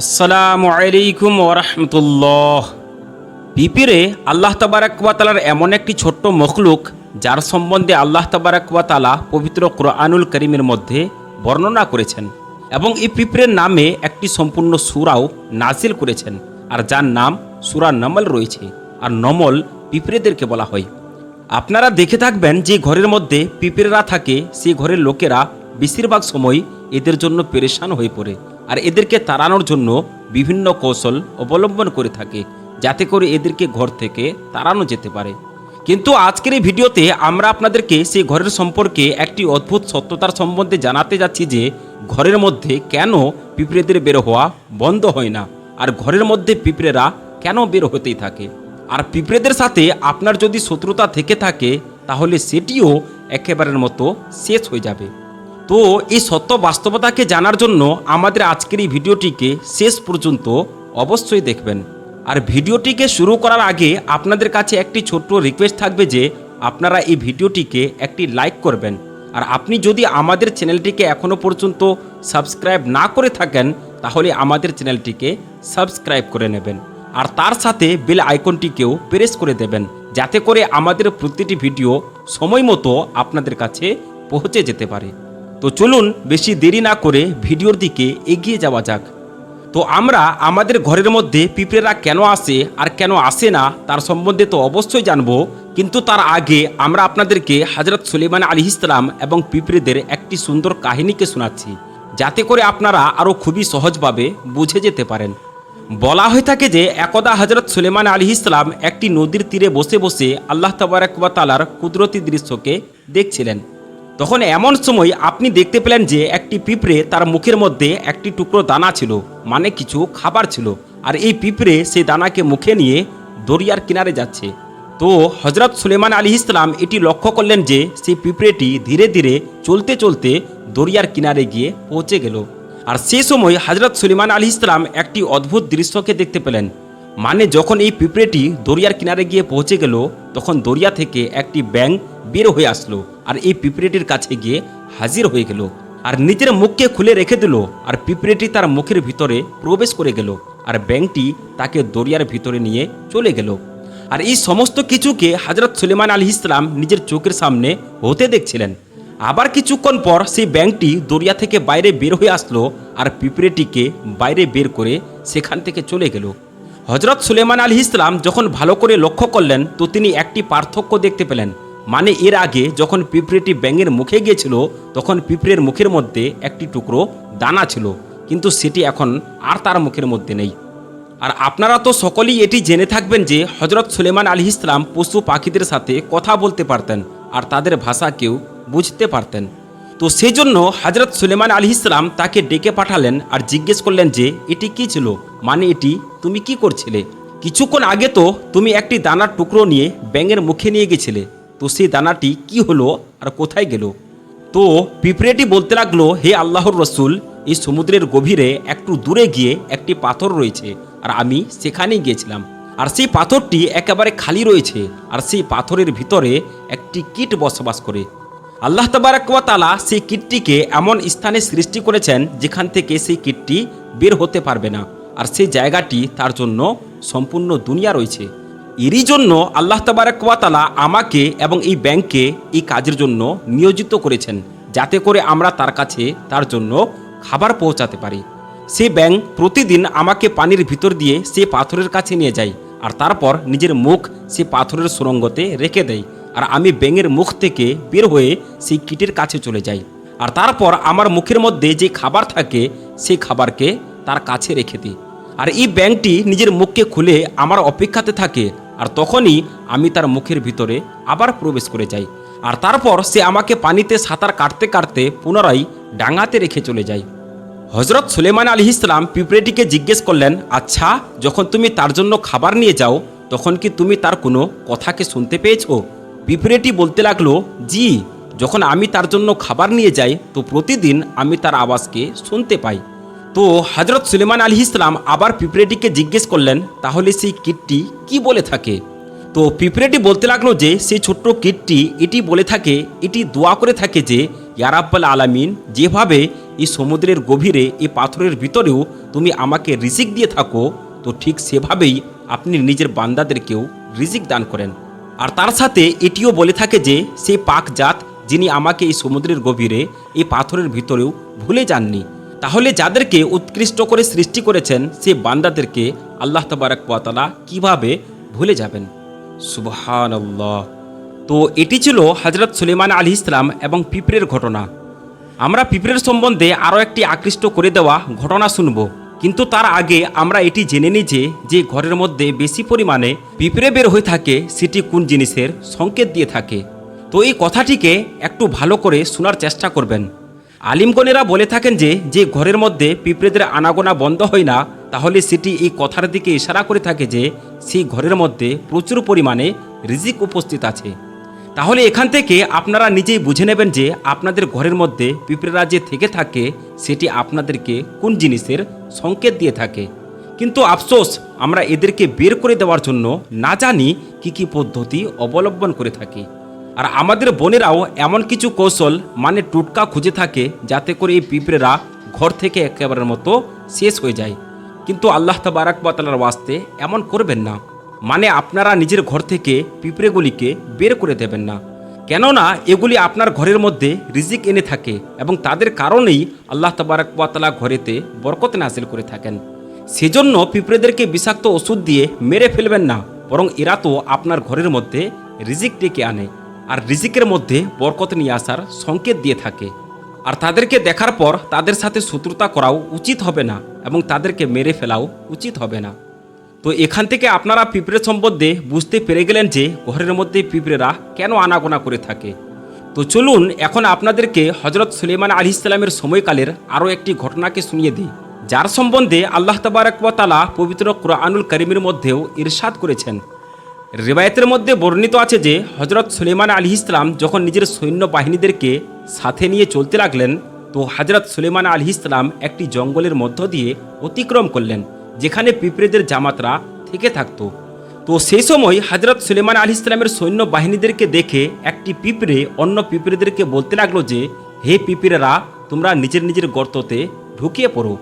আসসালামু আলাইকুম ওরহমতুল্লাহ পিপিরে আল্লাহ তাবারাকালার এমন একটি ছোট্ট মখলুক, যার সম্বন্ধে আল্লাহ তাবারাকালা পবিত্র কোরআনুল করিমের মধ্যে বর্ণনা করেছেন এবং এই পিঁপড়ের নামে একটি সম্পূর্ণ সুরাও নাজিল করেছেন, আর যার নাম সুরা নমল রয়েছে, আর নমল পিঁপড়েদেরকে বলা হয়। আপনারা দেখে থাকবেন যে ঘরের মধ্যে পিঁপড়েরা থাকে সেই ঘরের লোকেরা বেশিরভাগ সময় এদের জন্য পেরেশান হয়ে পড়ে। আর এদেরকে তাড়ানোর জন্য বিভিন্ন কৌশল অবলম্বন করে থাকে, যাতে করে এদেরকে ঘর থেকে তাড়ানো যেতে পারে। কিন্তু আজকের এই ভিডিওতে আমরা আপনাদেরকে সেই ঘরের সম্পর্কে একটি অদ্ভুত সত্যতার সম্বন্ধে জানাতে যাচ্ছি যে ঘরের মধ্যে কেন পিঁপড়েদের বের হওয়া বন্ধ হয় না, আর ঘরের মধ্যে পিঁপড়েরা কেন বের হতেই থাকে। আর পিঁপড়েদের সাথে আপনার যদি শত্রুতা থেকে থাকে, তাহলে সেটিও একেবারের মতো শেষ হয়ে যাবে। তো এই সত্য বাস্তবতাকে জানার জন্য আমাদের আজকের এই ভিডিওটিকে শেষ পর্যন্ত অবশ্যই দেখবেন। আর ভিডিওটিকে শুরু করার আগে আপনাদের কাছে একটি ছোট্ট রিকোয়েস্ট থাকবে যে আপনারা এই ভিডিওটিকে একটি লাইক করবেন। আর আপনি যদি আমাদের চ্যানেলটিকে এখনও পর্যন্ত সাবস্ক্রাইব না করে থাকেন, তাহলে আমাদের চ্যানেলটিকে সাবস্ক্রাইব করে নেবেন। আর তার সাথে বেল আইকনটিকেও প্রেস করে দেবেন, যাতে করে আমাদের প্রতিটি ভিডিও সময় মতো আপনাদের কাছে পৌঁছে যেতে পারে। তো চলুন বেশি দেরি না করে ভিডিওর দিকে এগিয়ে যাওয়া যাক। তো আমরা আমাদের ঘরের মধ্যে পিঁপড়েরা কেন আসে আর কেন আসে না তার সম্বন্ধে তো অবশ্যই জানব, কিন্তু তার আগে আমরা আপনাদেরকে হজরত সুলেমান আলী ইসলাম এবং পিঁপড়েদের একটি সুন্দর কাহিনীকে শোনাচ্ছি, যাতে করে আপনারা আরও খুবই সহজভাবে বুঝে যেতে পারেন। বলা হয়ে থাকে যে একদা হজরত সুলেমান আলী ইসলাম একটি নদীর তীরে বসে বসে আল্লাহ তাবারাকবা তালার কুদরতি দৃশ্যকে দেখছিলেন। তখন এমন সময় আপনি দেখতে পেলেন যে একটি পিঁপড়ে তার মুখের মধ্যে একটি টুকরো দানা ছিল মানে কিছু খাবার ছিল। আর এই পিঁপড়ে সেই দানাকে মুখে নিয়ে দরিয়ার কিনারে যাচ্ছে। তো হজরত সুলেমান আলী ইসলাম এটি লক্ষ্য করলেন যে সেই পিঁপড়েটি ধীরে ধীরে চলতে চলতে দরিয়ার কিনারে গিয়ে পৌঁছে গেল। আর সেই সময় হজরত সুলেমান আলী ইসলাম একটি অদ্ভুত দৃশ্যকে দেখতে পেলেন। মানে যখন এই পিঁপড়েটি দরিয়ার কিনারে গিয়ে পৌঁছে গেল, তখন দরিয়া থেকে একটি ব্যাং বের হয়ে আসলো। আর এই পিঁপড়েটির কাছে গিয়ে হাজির হয়ে গেল। আর নিজের মুখকে খুলে রেখে দিল। আর পিঁপড়েটি তার মুখের ভিতরে প্রবেশ করে গেল। আর ব্যাংটি তাকে দরিয়ার ভিতরে নিয়ে চলে গেল। আর এই সমস্ত কিছুকে হজরত সুলেমান আলী ইসলাম নিজের চোখের সামনে হতে দেখছিলেন। আবার কিছুক্ষণ পর সেই ব্যাংকটি দরিয়া থেকে বাইরে বের হয়ে আসলো। আর পিঁপড়েটিকে বাইরে বের করে সেখান থেকে চলে গেল। হজরত সুলেমান আলী ইসলাম যখন ভালো করে লক্ষ্য করলেন, তো তিনি একটি পার্থক্য দেখতে পেলেন। মানে এর আগে যখন পিঁপড়েটি ব্যাঙের মুখে গিয়েছিল, তখন পিঁপড়ের মুখের মধ্যে একটি টুকরো দানা ছিল, কিন্তু সেটি এখন আর তার মুখের মধ্যে নেই। আর আপনারা তো সকলেই এটি জেনে থাকবেন যে হজরত সুলেমান আলী ইসলাম পশু পাখিদের সাথে কথা বলতে পারতেন, আর তাদের ভাষা কেউ বুঝতে পারতেন। তো সেই জন্য হজরত সুলেমান আলী ইসলাম তাকে ডেকে পাঠালেন আর জিজ্ঞেস করলেন যে, এটি কি ছিল? মানে এটি তুমি কি করছিলে? কিছুক্ষণ আগে তো তুমি একটি দানার টুকরো নিয়ে ব্যাঙের মুখে নিয়ে গেছিলে তো সেই দানাটি কি হলো আর কোথায় গেল? তো পিঁপড়েটি বলতে লাগল, হে আল্লাহর রসুল, এই সমুদ্রের গভীরে একটু দূরে গিয়ে একটি পাথর রয়েছে আর আমি সেখানেই গিয়েছিলাম। আর সেই পাথরটি একেবারে খালি রয়েছে আর সেই পাথরের ভিতরে একটি কীট বসবাস করে। আল্লাহ তালা সেই কীটটিকে এমন স্থানে সৃষ্টি করেছেন যেখান থেকে সেই কীটটি বের হতে পারবে না। আর সেই জায়গাটি তার জন্য সম্পূর্ণ দুনিয়া রয়েছে। এরই জন্য আল্লাহ তালা আমাকে এবং এই ব্যাংককে এই কাজের জন্য নিয়োজিত করেছেন, যাতে করে আমরা তার কাছে তার জন্য খাবার পৌঁছাতে পারি। সে ব্যাং প্রতিদিন আমাকে পানির ভিতর দিয়ে সে পাথরের কাছে নিয়ে যায় আর তারপর নিজের মুখ সে পাথরের সুরঙ্গতে রেখে দেয় আর আমি ব্যাঙের মুখ থেকে বের হয়ে সেই কিটের কাছে চলে যাই। আর তারপর আমার মুখের মধ্যে যে খাবার থাকে সেই খাবারকে তার কাছে রেখে দিই। আর এই ব্যাংকটি নিজের মুখকে খুলে আমার অপেক্ষাতে থাকে আর তখনই আমি তার মুখের ভিতরে আবার প্রবেশ করে যাই। আর তারপর সে আমাকে পানিতে সাঁতার কাটতে কাটতে পুনরায় ডাঙাতে রেখে চলে যায়। হজরত সুলেমান আলী ইসলাম পিঁপড়েটিকে জিজ্ঞেস করলেন আচ্ছা যখন তুমি তার জন্য খাবার নিয়ে যাও, তখন কি তুমি তার কোনো কথাকে শুনতে পেয়েছ? পিঁপড়েটি বলতে লাগল, জি, যখন আমি তার জন্য খাবার নিয়ে যাই, তো প্রতিদিন আমি তার আওয়াজকে শুনতে পাই। তো হজরত সুলেমান আলী ইসলাম আবার পিঁপড়েটিকে জিজ্ঞেস করলেন, তাহলে সেই কীটটি কি বলে থাকে? তো পিঁপড়েটি বলতে লাগল যে, সেই ছোট্ট কীটটি এটি বলে থাকে, এটি দোয়া করে থাকে যে ইয়ারাব্বাল আলামিন, যেভাবে এই সমুদ্রের গভীরে, এই পাথরের ভিতরেও তুমি আমাকে রিজিক দিয়ে থাকো, তো ঠিক সেভাবেই আপনি নিজের বান্দাদেরকেও রিজিক দান করেন। আর তার সাথে এটিও বলে থাকে যে, সেই পাক জাত যিনি আমাকে এই সমুদ্রের গভীরে, এই পাথরের ভিতরেও ভুলে যাননি তাহলে যাদেরকে উৎকৃষ্ট করে সৃষ্টি করেছেন, সে বান্দাদেরকে আল্লাহ তবারক ওয়াতালা কীভাবে ভুলে যাবেন? সুবহান তো এটি ছিল হজরত সুলেমান আলী ইসলাম এবং পিঁপড়ের ঘটনা। আমরা পিঁপড়ের সম্বন্ধে আরও একটি আকৃষ্ট করে দেওয়া ঘটনা শুনব। কিন্তু তার আগে আমরা এটি জেনে নিই যে যে ঘরের মধ্যে বেশি পরিমাণে পিঁপড়ে বের হয়ে থাকে, সেটি কোন জিনিসের সংকেত দিয়ে থাকে। তো এই কথাটিকে একটু ভালো করে শোনার চেষ্টা করবেন। আলিমগণেরা বলে থাকেন যে যে ঘরের মধ্যে পিঁপড়েদের আনাগোনা বন্ধ হয় না, তাহলে সেটি এই কথার দিকে ইশারা করে থাকে যে, সেই ঘরের মধ্যে প্রচুর পরিমাণে রিজিক উপস্থিত আছে। তাহলে এখান থেকে আপনারা নিজেই বুঝে নেবেন যে, আপনাদের ঘরের মধ্যে পিঁপড়েরা যে থেকে থাকে, সেটি আপনাদেরকে কোন জিনিসের সংকেত দিয়ে থাকে। কিন্তু আফসোস, আমরা এদেরকে বের করে দেওয়ার জন্য না জানি কি কি পদ্ধতি অবলম্বন করে থাকি। আর আমাদের বোনেরাও এমন কিছু কৌশল মানে টুটকা খুঁজে থাকে, যাতে করে এই পিঁপড়েরা ঘর থেকে একেবারের মতো শেষ হয়ে যায়। কিন্তু আল্লাহ তাবারাক বাতালার ওয়াস্তে এমন করবেন না। মানে আপনারা নিজের ঘর থেকে পিঁপড়েগুলিকে বের করে দেবেন না। কেননা এগুলি আপনার ঘরের মধ্যে রিজিক এনে থাকে এবং তাদের কারণেই আল্লাহ তাবারাক বাতালা ঘরেতে বরকত নাসিল করে থাকেন। সেজন্য পিঁপড়েদেরকে বিষাক্ত ওষুধ দিয়ে মেরে ফেলবেন না, বরং এরা তো আপনার ঘরের মধ্যে রিজিক ডেকে আনে। আর রিজিকের মধ্যে বরকত নিয়ে আসার সংকেত দিয়ে থাকে। আর তাদেরকে দেখার পর তাদের সাথে শত্রুতা করাও উচিত হবে না এবং তাদেরকে মেরে ফেলাও উচিত হবে না। তো এখান থেকে আপনারা পিঁপড়ে সম্বন্ধে বুঝতে পেরে গেলেন যে ঘরের মধ্যে পিঁপড়েরা কেন আনাগোনা করে থাকে। তো চলুন এখন আপনাদেরকে হজরত সুলেমান আলি ইসলামের সময়কালের আরও একটি ঘটনাকে শুনিয়ে দিই। যার সম্বন্ধে আল্লাহ তাবারকালা পবিত্র কোরআনুল করিমের মধ্যেও ইরশাদ করেছেন। রেবায়তের মধ্যে বর্ণিত আছে যে হজরত সুলেমান আলী ইসলাম যখন নিজের সৈন্য বাহিনীদেরকে সাথে নিয়ে চলতে লাগলেন, তো হজরত সুলেমান আলী ইসলাম একটি জঙ্গলের মধ্য দিয়ে অতিক্রম করলেন, যেখানে পিঁপড়েদের জামাতরা থেকে থাকতো। তো সেই সময় হজরত সুলেমান আলী ইসলামের সৈন্য বাহিনীদেরকে দেখে একটি পিঁপড়ে অন্য পিঁপড়েদেরকে বলতে লাগল যে, হে পিঁপড়েরা, তোমরা নিজের নিজের গর্ততে ঢুকিয়ে পড়ো।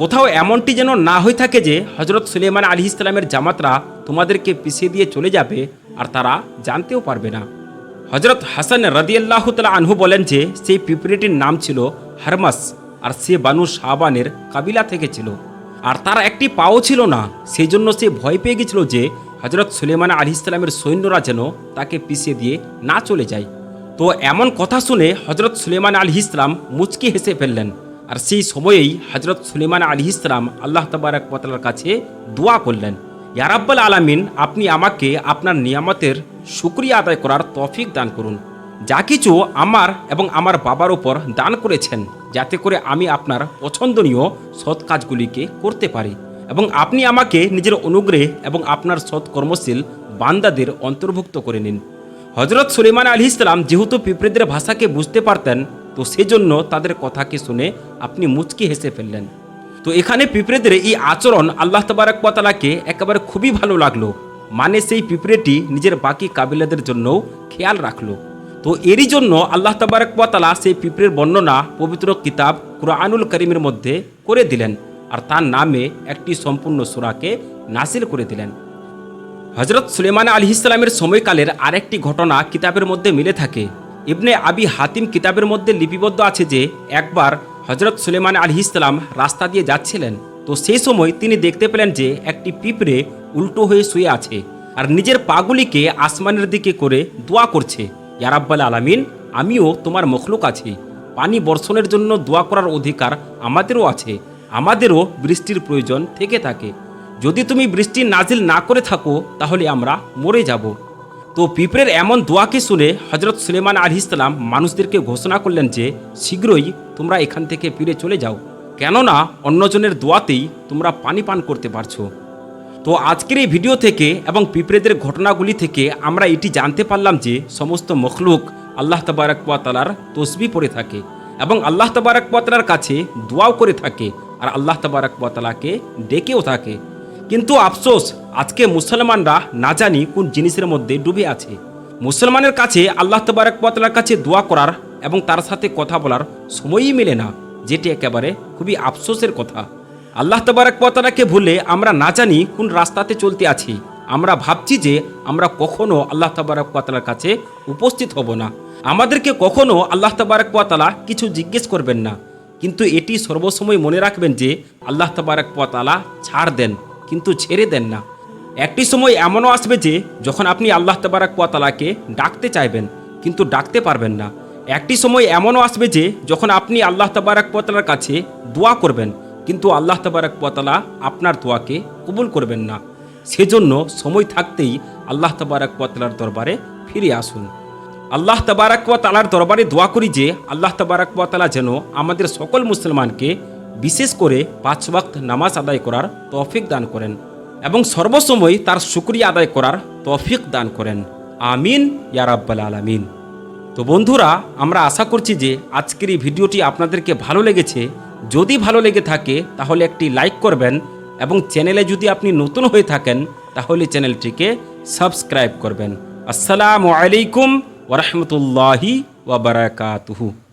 কোথাও এমনটি যেন না হয়ে থাকে যে হজরত সুলেমান আলী ইসলামের জামাতরা তোমাদেরকে পিছিয়ে দিয়ে চলে যাবে আর তারা জানতেও পারবে না। হজরত হাসান রদিয়াল্লাহ তালা আনহু বলেন যে, সেই পিঁপড়েটির নাম ছিল হারমাস আর সে বানু শাহবানের কাবিলা থেকে ছিল। আর তার একটি পাও ছিল না, সেই জন্য সে ভয় পেয়ে গেছিল যে হজরত সুলেমান আলী ইসলামের সৈন্যরা যেন তাকে পিছিয়ে দিয়ে না চলে যায়। তো এমন কথা শুনে হজরত সুলেমান আলী ইসলাম মুচকি হেসে ফেললেন। আর সেই সময়েই হজরত সুলেমান আলী ইসলাম আল্লাহ তবারক পতালার কাছে দোয়া করলেন। ইয়ারাব্বাল আলামিন, আপনি আমাকে আপনার নিয়ামতের শুক্রিয়া আদায় করার তফিক দান করুন। যা কিছু আমার এবং আমার বাবার উপর দান করেছেন, যাতে করে আমি আপনার পছন্দনীয় সৎ কাজগুলিকে করতে পারি। এবং আপনি আমাকে নিজের অনুগ্রহে এবং আপনার সৎ কর্মশীল বান্দাদের অন্তর্ভুক্ত করে নিন। হজরত সুলেমান আলী ইসলাম যেহেতু পিঁপড়েদের ভাষাকে বুঝতে পারতেন, তো সেজন্য তাদের কথাকে শুনে আপনি মুচকি হেসে ফেললেন। তো এখানে পিঁপড়েদের এই আচরণ আল্লাহ তবারকতালাকে একেবারে খুবই ভালো লাগল। মানে সেই পিঁপড়েটি নিজের বাকি কাবিলাদের জন্যও খেয়াল রাখল। তো এরই জন্য আল্লাহ তবারকতালা সেই পিঁপড়ের বর্ণনা পবিত্র কিতাব কুরআনুল করিমের মধ্যে করে দিলেন আর তার নামে একটি সম্পূর্ণ সুরাকে নাসিল করে দিলেন। হজরত সুলেমান আলী ইসলামের সময়কালের আরেকটি ঘটনা কিতাবের মধ্যে মিলে থাকে। ইবনে আবি হাতিম কিতাবের মধ্যে লিপিবদ্ধ আছে যে, একবার হজরত সুলেমান আলী ইসলাম রাস্তা দিয়ে যাচ্ছিলেন। তো সেই সময় তিনি দেখতে পেলেন যে একটি পিঁপড়ে উল্টো হয়ে শুয়ে আছে আর নিজের পাগুলিকে আসমানের দিকে করে দোয়া করছে ইয়ারাব্বাল আলামিন, আমিও তোমার মখলুক আছি। পানি বর্ষণের জন্য দোয়া করার অধিকার আমাদেরও আছে। আমাদেরও বৃষ্টির প্রয়োজন থেকে থাকে। যদি তুমি বৃষ্টি নাজিল না করে থাকো, তাহলে আমরা মরে যাব। তো পিঁপড়ের এমন দোয়াকে শুনে হজরত সুলেমান আলী ইসলাম মানুষদেরকে ঘোষণা করলেন যে, শীঘ্রই তোমরা এখান থেকে ফিরে চলে যাও। কেননা অন্যজনের দোয়াতেই তোমরা পানি পান করতে পারছ। তো আজকের এই ভিডিও থেকে এবং পিঁপড়েদের ঘটনাগুলি থেকে আমরা এটি জানতে পারলাম যে, সমস্ত মখলুক আল্লাহ তাবারাকালার তসবি পড়ে থাকে এবং আল্লাহ তাবারাকালার কাছে দোয়াও করে থাকে আর আল্লাহ তাবারাকালাকে ডেকেও থাকে। কিন্তু আফসোস, আজকে মুসলমানরা না জানি কোন জিনিসের মধ্যে ডুবে আছে। মুসলমানের কাছে আল্লাহ তবারকতালার কাছে দোয়া করার এবং তার সাথে কথা বলার সময়ই মেলে না, যেটি একেবারে খুবই আফসোসের কথা। আল্লাহ তবারকতালাকে ভুলে আমরা না জানি কোন রাস্তাতে চলতে আছি। আমরা ভাবছি যে আমরা কখনো আল্লাহ তবারকতালার কাছে উপস্থিত হব না। আমাদেরকে কখনো আল্লাহ তবারকতালা কিছু জিজ্ঞেস করবেন না। কিন্তু এটি সর্বসময় মনে রাখবেন যে আল্লাহ তবারকতালা ছাড় দেন। কিন্তু ছেড়ে দেন না। একটি সময় এমনও আসবে যে, যখন আপনি আল্লাহ তবারকতালাকে ডাকতে চাইবেন, কিন্তু ডাকতে পারবেন না। একটি সময় এমনও আসবে যে, যখন আপনি আল্লাহ তবারকতালার কাছে দোয়া করবেন, কিন্তু আল্লাহ তবারকতালা আপনার দোয়াকে কবুল করবেন না। সেজন্য সময় থাকতেই আল্লাহ তবারকতালার দরবারে ফিরে আসুন। আল্লাহ তবারকতালার দরবারে দোয়া করি যে, আল্লাহ তবারকতালা যেন আমাদের সকল মুসলমানকে বিশেষ করে পাঁচ ওয়াক্ত নামাজ আদায় করার তৌফিক দান করেন এবং সর্বসময় তার শুক্রিয়া আদায় করার তৌফিক দান করেন। আমিন ইয়ারাব্বাল আলামিন। তো বন্ধুরা, আমরা আশা করছি যে আজকের এই ভিডিওটি আপনাদেরকে ভালো লেগেছে। যদি ভালো লেগে থাকে, তাহলে একটি লাইক করবেন এবং চ্যানেলে যদি আপনি নতুন হয়ে থাকেন, তাহলে চ্যানেলটিকে সাবস্ক্রাইব করবেন। আসসালামু আলাইকুম ওরহমতুল্লাহি ওবরাকাতুহু